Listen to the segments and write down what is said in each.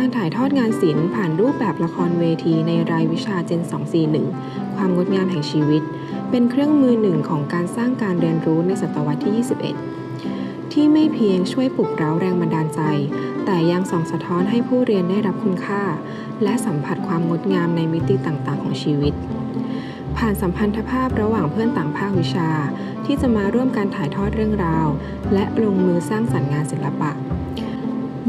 การถ่ายทอดงานศิลป์ผ่านรูปแบบละครเวทีในรายวิชาเจน 241 ความงดงามแห่งชีวิต เป็นเครื่องมือหนึ่งของการสร้างการเรียนรู้ในศตวรรษที่ 21 ที่ไม่เพียงช่วยปลุกเร้าแรงบันดาลใจ แต่ยังส่องสะท้อนให้ผู้เรียนได้รับคุณค่า และสัมผัสความงดงามในมิติต่างๆ ของชีวิต ผ่านสัมพันธภาพระหว่างเพื่อนต่างภาควิชา ที่จะมาร่วมการถ่ายทอดเรื่องราว และลงมือสร้างสรรค์งานศิลปะ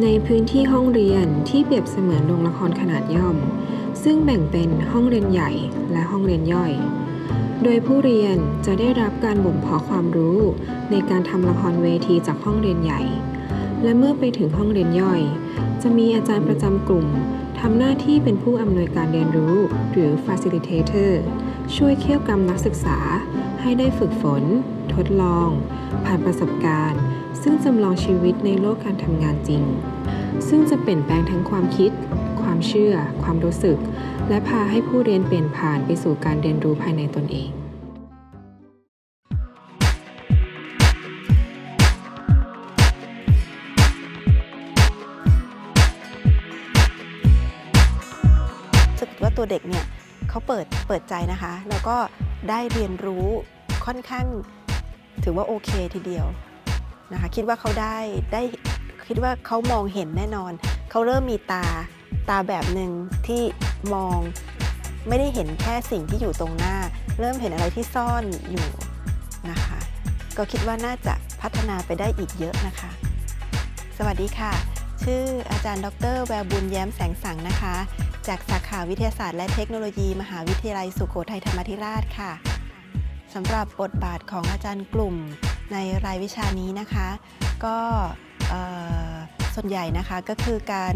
ในพื้นที่ห้องเรียนที่เปรียบเสมือนโรงละครขนาดย่อม ซึ่งแบ่งเป็นห้องเรียนใหญ่และห้องเรียนย่อย โดยผู้เรียนจะได้รับการบ่มเพาะความรู้ในการทำละครเวทีจากห้องเรียนใหญ่ และเมื่อไปถึงห้องเรียนย่อย จะมีอาจารย์ประจำกลุ่มทำหน้าที่เป็นผู้อำนวยการเรียนรู้หรือ facilitator ช่วยเคี่ยวกรรมนักศึกษา ให้ได้ฝึกฝน ทดลอง ผ่านประสบการณ์ ซึ่งจำลองชีวิตในโลกการทำงานจริง ซึ่งจะเปลี่ยนแปลงทั้งความคิด ความเชื่อ ความรู้สึก และพาให้ผู้เรียนเปลี่ยนผ่านไปสู่การเรียนรู้ภายในตนเองสึกว่าตัวเด็กเนี่ยเขาเปิดเปิดใจนะคะ แล้วก็ ได้เรียนรู้ค่อนข้างถือว่าโอเคทีเดียวนะคะคิดว่าเขาได้ได้คิดว่าเขามองเห็นแน่นอน เขาเริ่มมีตาตาแบบหนึ่งที่มองไม่ได้เห็นแค่สิ่งที่อยู่ตรงหน้า เริ่มเห็นอะไรที่ซ่อนอยู่นะคะ ก็คิดว่าน่าจะพัฒนาไปได้อีกเยอะนะคะ สวัสดีค่ะ ชื่ออาจารย์ ดร แววบุญแย้มแสงสังนะคะ จากสาขาวิทยาศาสตร์และเทคโนโลยี มหาวิทยาลัยสุโขทัยธรรมธิราชค่ะสำหรับบทบาทของอาจารย์กลุ่มในรายวิชานี้นะคะ ก็ส่วนใหญ่นะคะก็คือการ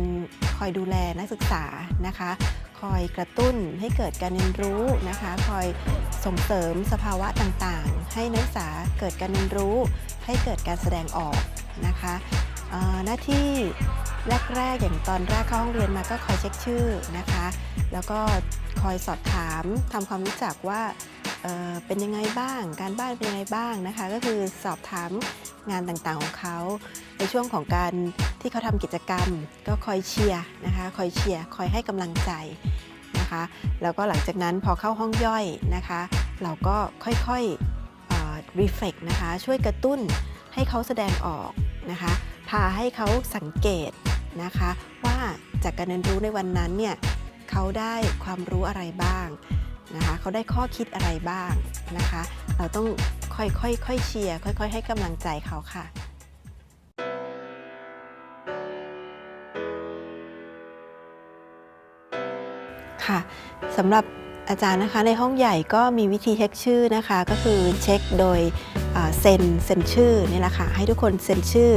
คอยดูแลนักศึกษานะคะ คอยกระตุ้นให้เกิดการเรียนรู้นะคะ คอยส่งเสริมสภาวะต่างๆ ให้นักศึกษาเกิดการเรียนรู้ ให้เกิดการแสดงออกนะคะหน้าที่ แรกๆอย่างตอนแรกเข้าห้องเรียนมาก็คอยเช็คชื่อนะคะ แล้วก็คอยสอบถามทำความรู้จักว่าเเป็นยังไงบ้าง การบ้านเป็นยังไงบ้างนะคะ ก็คือสอบถามงานต่างๆของเขาในช่วงของการที่เขาทำกิจกรรม ก็คอยเชียร์นะคะคอยเชียร์คอยให้กำลังใจนะคะ แล้วก็หลังจากนั้นพอเข้าห้องย่อยนะคะ เราก็ค่อยๆรีเฟล็กนะคะช่วยกระตุ้นให้เขาแสดงออกนะคะพาให้เขาสังเกต นะคะ ว่าจากการเรียนรู้ในวันนั้นเนี่ยเขาได้ความรู้อะไรบ้างนะคะเขาได้ข้อคิดอะไรบ้างนะคะ เราต้องค่อยๆค่อยเชียร์ค่อย ๆ ให้กำลังใจเขาค่ะค่ะสำหรับอาจารย์นะคะในห้องใหญ่ก็มีวิธีเช็คชื่อนะคะ ก็คือเช็คโดยเซ็นเซ็นชื่อนี่แหละค่ะให้ทุกคนเซ็นชื่อ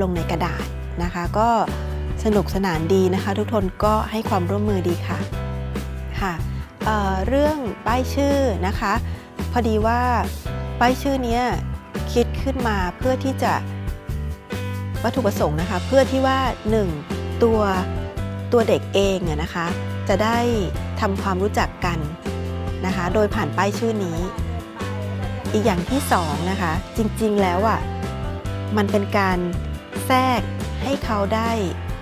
ลงในกระดาษนะคะ ก็ สนุกสนานดีนะคะ ทุกคนก็ให้ความร่วมมือดีค่ะค่ะเเรื่องป้ายชื่อนะคะ พอดีว่าป้ายชื่อนี้คิดขึ้นมาเพื่อที่จะวัตถุประสงค์นะคะ เพื่อที่ว่า 1. ตัวตัวเด็กเองนะคะ จะได้ทำความรู้จักกันนะคะ โดยผ่านป้ายชื่อนี้ อีกอย่างที่สองนะคะ จริงๆแล้วอะมันเป็นการแทรกให้เขาได้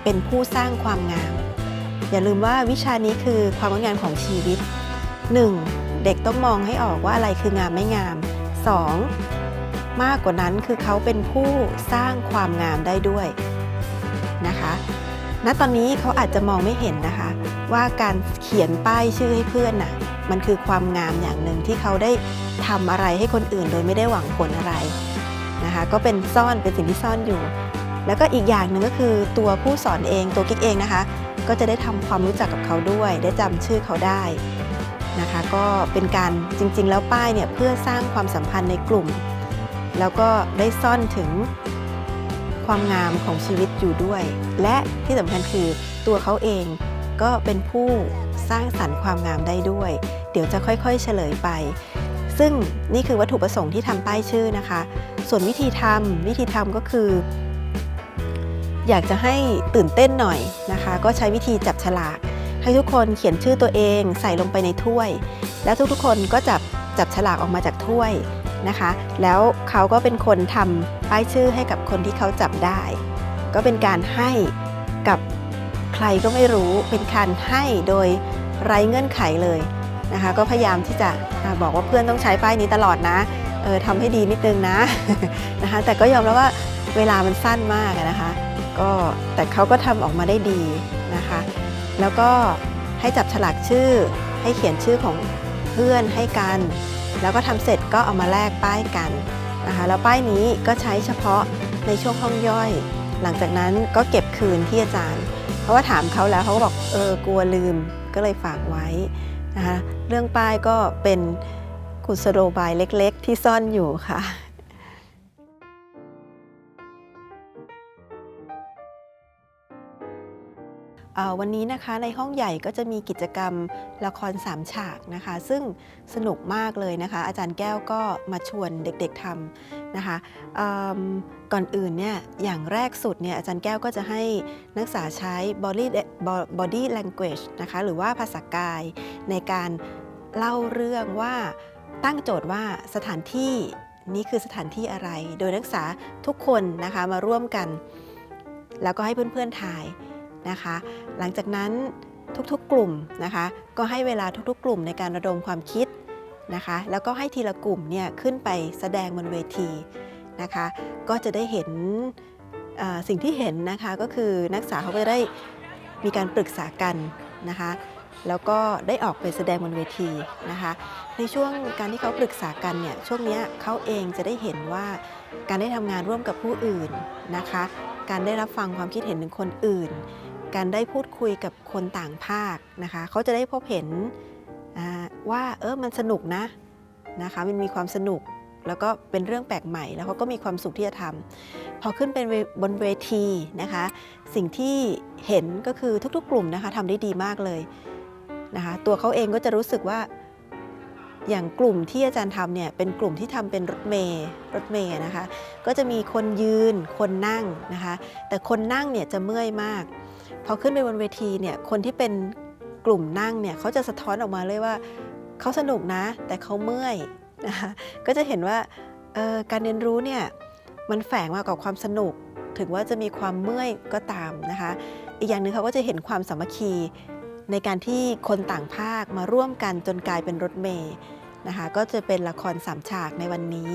เป็นผู้สร้างความงาม อย่าลืมว่าวิชานี้คือความงดงามของชีวิต 1. เด็กต้องมองให้ออกว่าอะไรคืองามไม่งาม 2. มากกว่านั้นคือเขาเป็นผู้สร้างความงามได้ด้วยนะคะณตอนนี้เขาอาจจะมองไม่เห็นนะคะ ว่าการเขียนป้ายชื่อให้เพื่อนน่ะมันคือความงามอย่างหนึ่งที่เขาได้ทำอะไรให้คนอื่นโดยไม่ได้หวังผลอะไรนะคะ ก็เป็นซ่อนเป็นสิ่งที่ซ่อนอยู่ แล้วก็อีกอย่างหนึ่งก็คือตัวผู้สอนเองตัวกิ๊กเองนะคะ ก็จะได้ทำความรู้จักกับเขาด้วย ได้จำชื่อเขาได้นะคะ ก็เป็นการจริงๆ แล้วป้ายเนี่ยเพื่อสร้างความสัมพันธ์ในกลุ่ม แล้วก็ได้ซ่อนถึงความงามของชีวิตอยู่ด้วย และที่สำคัญคือตัวเขาเองก็เป็นผู้สร้างสรรค์ความงามได้ด้วย เดี๋ยวจะค่อยๆเฉลยไป ซึ่งนี่คือวัตถุประสงค์ที่ทำป้ายชื่อนะคะ ส่วนวิธีทำวิธีทำก็คือ อยากจะให้ตื่นเต้นหน่อยนะคะ ก็ใช้วิธีจับฉลาก ให้ทุกคนเขียนชื่อตัวเองใส่ลงไปในถ้วย แล้วทุกๆคนก็จับจับฉลากออกมาจากถ้วยนะคะ แล้วเขาก็เป็นคนทำป้ายชื่อให้กับคนที่เขาจับได้ ก็เป็นการให้กับใครก็ไม่รู้เป็นการให้โดยไร้เงื่อนไขเลยนะคะ ก็พยายามที่จะบอกว่าเพื่อนต้องใช้ป้ายนี้ตลอดนะเออทำให้ดีนิดนึงนะนะคะ แต่ก็ยอมรับว่าเวลามันสั้นมากนะคะ ก็แต่เขาก็ทำออกมาได้ดีนะคะ แล้วก็ให้จับฉลากชื่อ ให้เขียนชื่อของเพื่อนให้กัน แล้วก็ทำเสร็จก็เอามาแลกป้ายกันนะคะแล้วป้ายนี้ก็ใช้เฉพาะในช่วงห้องย่อย หลังจากนั้นก็เก็บคืนที่อาจารย์ เพราะว่าถามเขาแล้วเขาก็บอกเออกลัวลืมก็เลยฝากไว้นะคะเรื่องป้ายก็เป็นกุศโลบายเล็ก ๆ ที่ซ่อนอยู่ค่ะ วันนี้นะคะในห้องใหญ่ก็จะมีกิจกรรมละครสามฉากนะคะ ซึ่งสนุกมากเลยนะคะ อาจารย์แก้วก็มาชวนเด็กๆทำนะคะก่อนอื่นเนี่ยอย่างแรกสุดเนี่ยอาจารย์แก้วก็จะให้นักศึกษาใช้ body body language นะคะหรือว่าภาษากายในการเล่าเรื่องว่าตั้งโจทย์ว่าสถานที่นี้คือสถานที่อะไร โดยนักศึกษาทุกคนนะคะมาร่วมกัน แล้วก็ให้เพื่อนๆทายนะคะ หลังจากนั้นทุกๆกลุ่มนะคะก็ให้เวลาทุกๆ กลุ่มในการระดมความคิดนะคะแล้วก็ให้ทีละกลุ่มเนี่ยขึ้นไปแสดงบนเวทีนะคะก็จะได้เห็นสิ่งที่เห็นนะคะก็คือนักศึกษาเขาก็จะได้มีการปรึกษากันนะคะแล้วก็ได้ออกไปแสดงบนเวทีนะคะในช่วงการที่เขาปรึกษากันเนี่ยช่วงเนี้ยเขาเองจะได้เห็นว่าการได้ทำงานร่วมกับผู้อื่นนะคะการได้รับฟังความคิดเห็นถึงคนอื่น การได้พูดคุยกับคนต่างภาคนะคะเขาจะได้พบเห็นว่าเออมันสนุกนะนะคะมันมีความสนุกแล้วก็เป็นเรื่องแปลกใหม่แล้วเขาก็มีความสุขที่จะทำพอขึ้นเป็นบนเวทีนะคะ สิ่งที่เห็นก็คือทุกๆ กลุ่มนะคะทำได้ดีมากเลยนะคะตัวเขาเองก็จะรู้สึกว่าอย่างกลุ่มที่อาจารย์ทำเนี่ยเป็นกลุ่มที่ทำเป็นรถเมย์รถเมย์นะคะ ก็จะมีคนยืนคนนั่งนะคะ แต่คนนั่งเนี่ยจะเมื่อยมาก อขึ้นไปบนเวทีเนี่ยคนที่เป็นกลุ่มนั่งเนี่ยเขาจะสะท้อนออกมาเลยว่าเขาสนุกนะ แต่เขาเมื่อยนะคะก็จะเห็นว่าการเรียนรู้เนี่ยมันแฝงมากับความสนุก ถึงว่าจะมีความเมื่อยก็ตามนะคะอีกอย่างหนึ่งเขาก็จะเห็นความสามัคคีในการที่คนต่างภาคมาร่วมกันจนกลายเป็นรถเมย์นะคะก็จะเป็นละครสามฉากในวันนี้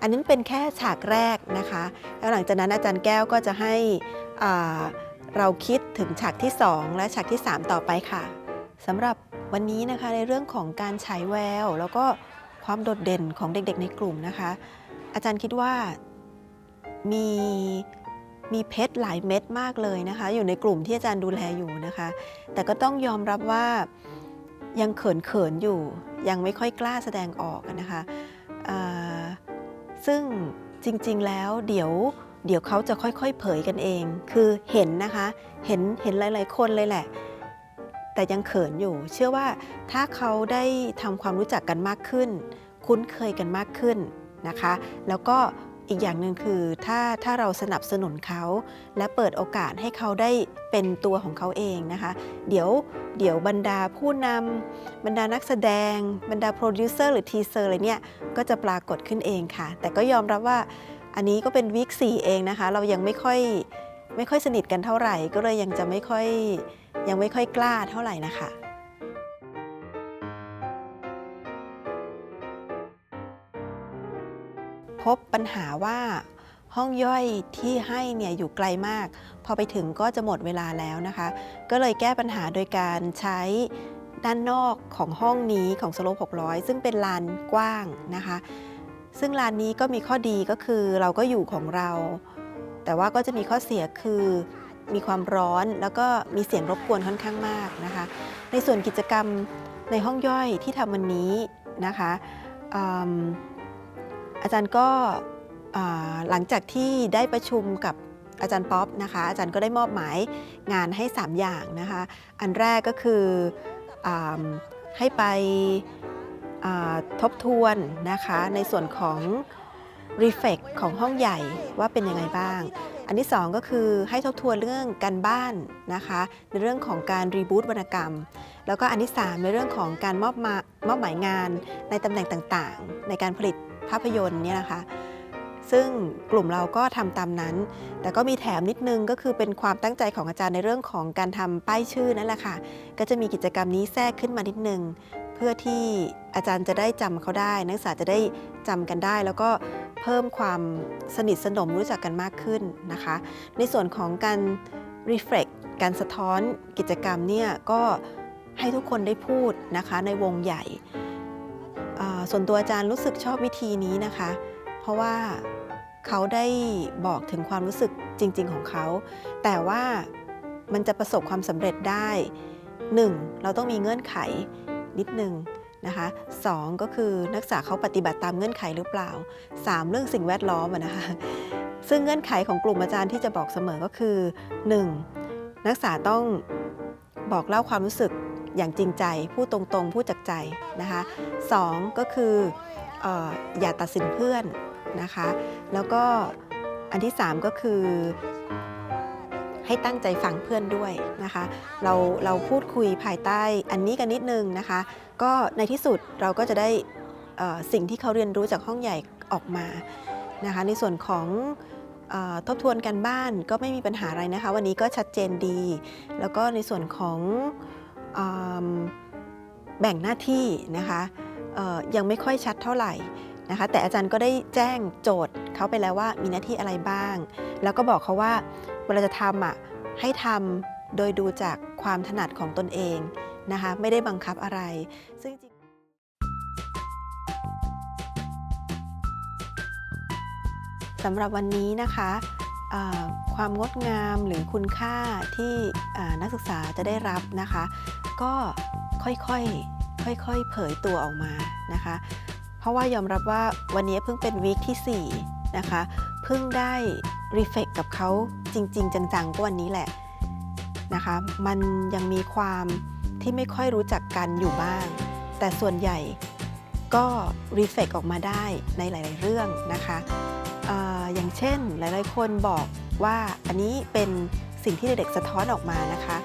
อันนี้เป็นแค่ฉากแรกนะคะ แล้วหลังจากนั้นอาจารย์แก้วก็จะให้อ่า เราคิดถึงฉากที่ 2 และฉากที่ 3 ต่อไปค่ะสำหรับวันนี้นะคะในเรื่องของการฉายแวว แล้วก็ความโดดเด่นของเด็กๆในกลุ่มนะคะ อาจารย์คิดว่ามีมีเพชรหลายเม็ดมากเลยนะคะ อยู่ในกลุ่มที่อาจารย์ดูแลอยู่นะคะ แต่ก็ต้องยอมรับว่ายังเขินๆอยู่ ยังไม่ค่อยกล้าแสดงออกนะคะซึ่งจริงๆแล้วเดี๋ยว เดี๋ยวเขาจะค่อยๆ เผยกันเอง คือเห็นนะคะ เห็นเห็นหลาย ๆ คนเลยแหละ แต่ยังเขินอยู่ เชื่อว่าถ้าเขาได้ทำความรู้จักกันมากขึ้น คุ้นเคยกันมากขึ้นนะคะ แล้วก็อีกอย่างหนึ่งคือถ้าถ้าเราสนับสนุนเขาและเปิดโอกาสให้เขาได้เป็นตัวของเขาเองนะคะ เดี๋ยวเดี๋ยวบรรดาผู้นำบรรดานักแสดง บรรดาโปรดิวเซอร์หรือทีเซอร์อะไรเนี่ยก็จะปรากฏขึ้นเองค่ะ แต่ก็ยอมรับว่า อันนี้ก็เป็นวีค4เองนะคะ เรายังไม่ค่อยไม่ค่อยสนิทกันเท่าไหร่ ก็เลยยังจะไม่ค่อยยังไม่ค่อยกล้าเท่าไหร่นะคะพบปัญหาว่าห้องย่อยที่ให้เนี่ยอยู่ไกลมาก พอไปถึงก็จะหมดเวลาแล้วนะคะ ก็เลยแก้ปัญหาโดยการใช้ด้านนอกของห้องนี้ของสโลป600 ซึ่งเป็นลานกว้างนะคะ ซึ่งลานนี้ก็มีข้อดีก็คือเราก็อยู่ของเรา แต่ว่าก็จะมีข้อเสียคือมีความร้อนแล้วก็มีเสียงรบกวนค่อนข้างมากนะคะ ในส่วนกิจกรรมในห้องย่อยที่ทำวันนี้นะคะออาจารย์ก็หลังจากที่ได้ประชุมกับอาจารย์ป๊อปนะคะอาจารย์ก็ได้มอบหมายงานให้ 3 อย่างนะคะ อันแรกก็คืออให้ไป ทบทวนนะคะในส่วนของ reflect ของห้องใหญ่ว่าเป็นยังไงบ้าง อันที่ 2 ก็คือให้ทบทวนเรื่องการบ้านนะคะในเรื่องของการรีบูตวรรณกรรม แล้วก็อันที่ 3 ในเรื่องของการมอบมามอบหมายงานในตำแหน่งต่างๆ ในการผลิตภาพยนตร์เนี่ยนะคะ ซึ่งกลุ่มเราก็ทำตามนั้น แต่ก็มีแถมนิดนึงก็คือเป็นความตั้งใจของอาจารย์ในเรื่องของการทำป้ายชื่อนั่นแหละค่ะ ก็จะมีกิจกรรมนี้แทรกขึ้นมานิดนึง เพื่อที่อาจารย์จะได้จำเขาได้ นักศึกษาจะได้จำกันได้ แล้วก็เพิ่มความสนิทสนมรู้จักกันมากขึ้นนะคะ ในส่วนของการ reflect การสะท้อนกิจกรรมเนี่ยก็ให้ทุกคนได้พูดนะคะในวงใหญ่ ส่วนตัวอาจารย์รู้สึกชอบวิธีนี้นะคะ เพราะว่า เขาได้บอกถึงความรู้สึกจริง ๆ ของเขา แต่ว่ามันจะประสบความสำเร็จได้ 1. เราต้องมีเงื่อนไขนิดนึงนะคะสองก็คือนักศึกษาเขาปฏิบัติตามเงื่อนไขหรือเปล่า 3. เรื่องสิ่งแวดล้อมนะคะซึ่งเงื่อนไขของกลุ่มอาจารย์ที่จะบอกเสมอก็คือ 1. นักศึกษาต้องบอกเล่าความรู้สึกอย่างจริงใจ พูดตรงๆ พูดจากใจนะคะ 2. ก็คืออออย่าตัดสินเพื่อน นะคะ แล้วก็อันที่ 3 ก็คือ ให้ตั้งใจฟังเพื่อนด้วยนะคะ เราเราพูดคุยภายใต้อันนี้กันนิดนึงนะคะ ก็ในที่สุดเราก็จะได้สิ่งที่เขาเรียนรู้จากห้องใหญ่ออกมานะคะ ในส่วนของทบทวนกันบ้านก็ไม่มีปัญหาอะไรนะคะ วันนี้ก็ชัดเจนดี แล้วก็ในส่วนของอแบ่งหน้าที่นะคะยังไม่ค่อยชัดเท่าไหร่ นะคะ แต่อาจารย์ก็ได้แจ้งโจทย์เขาไปแล้วว่ามีหน้าที่อะไรบ้าง แล้วก็บอกเขาว่าเวลาจะทำอะให้ทำโดยดูจากความถนัดของตนเองนะคะ ไม่ได้บังคับอะไร ซึ่งจริงสำหรับวันนี้นะคะความงดงามหรือคุณค่าที่นักศึกษาจะได้รับนะคะ ก็ค่อยๆค่อยๆเผยตัวออกมานะคะ ราะว่ายอมรับว่าวันนี้เพิ่งเป็นวีคที่4นะคะเพิ่งได้รีเฟกกับเขาจริง ๆ จังๆก็วันนี้แหละนะคะมันยังมีความที่ไม่ค่อยรู้จักกันอยู่บ้าง แต่ส่วนใหญ่ก็รีเฟกออกมาได้ในหลาย ๆ เรื่องนะคะออย่างเช่นหลาย ๆ คนบอกว่าอันนี้เป็นสิ่งที่เด็กๆสะท้อนออกมานะคะ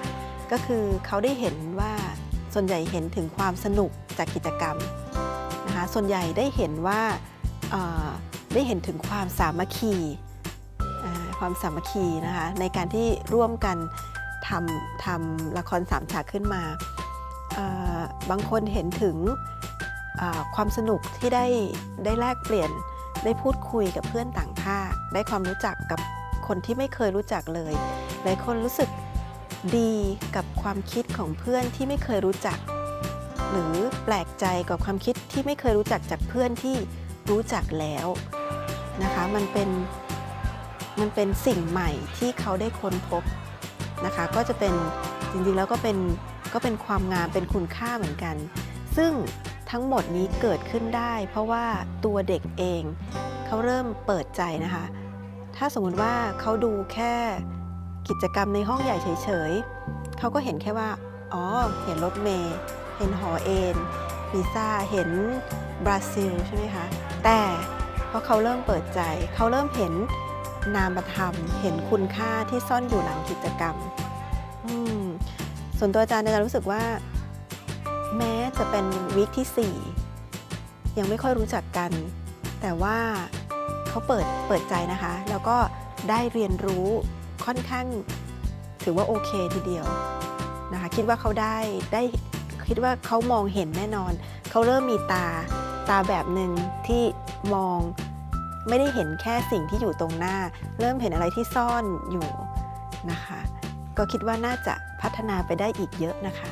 ก็คือเขาได้เห็นว่าส่วนใหญ่เห็นถึงความสนุกจากกิจกรรม ส่วนใหญ่ได้เห็นว่าได้เห็นถึงความสามัคคีความสามัคคีนะคะในการที่ร่วมกันทำทำละครสามฉากขึ้นมาบางคนเห็นถึงความสนุกที่ได้ได้แลกเปลี่ยนได้พูดคุยกับเพื่อนต่างภาค ได้ความรู้จักกับคนที่ไม่เคยรู้จักเลยหลายคนรู้สึกดีกับความคิดของเพื่อนที่ไม่เคยรู้จัก หรือแปลกใจกับความคิดที่ไม่เคยรู้จักจากเพื่อนที่รู้จักแล้วนะคะมันเป็นมันเป็นสิ่งใหม่ที่เขาได้ค้นพบนะคะก็จะเป็นจริงๆแล้วก็เป็นก็เป็นความงามเป็นคุณค่าเหมือนกัน ซึ่งทั้งหมดนี้เกิดขึ้นได้ เพราะว่าตัวเด็กเองเขาเริ่มเปิดใจนะคะ ถ้าสมมุติว่าเขาดูแค่กิจกรรมในห้องใหญ่เฉยๆเขาก็เห็นแค่ว่า อ๋อ เห็นรถเมย์ ห็นหอเอ็นลิซ่าเห็นบราซิลใช่ไหมคะ แต่พอเขาเริ่มเปิดใจ เขาเริ่มเห็นนามธรรม เห็นคุณค่าที่ซ่อนอยู่หลังกิจกรรม ส่วนตัวอาจารย์อาจารย์รู้สึกว่า แม้จะเป็นวีคที่ 4 ยังไม่ค่อยรู้จักกัน แต่ว่าเขาเปิดเปิดใจนะคะ แล้วก็ได้เรียนรู้ค่อนข้างถือว่าโอเคทีเดียวนะคะ คิดว่าเขาได้ได้ คิดว่าเขามองเห็นแน่นอน เขาเริ่มมีตาตาแบบหนึ่งที่มองไม่ได้เห็นแค่สิ่งที่อยู่ตรงหน้า เริ่มเห็นอะไรที่ซ่อนอยู่นะคะ ก็คิดว่าน่าจะพัฒนาไปได้อีกเยอะนะคะ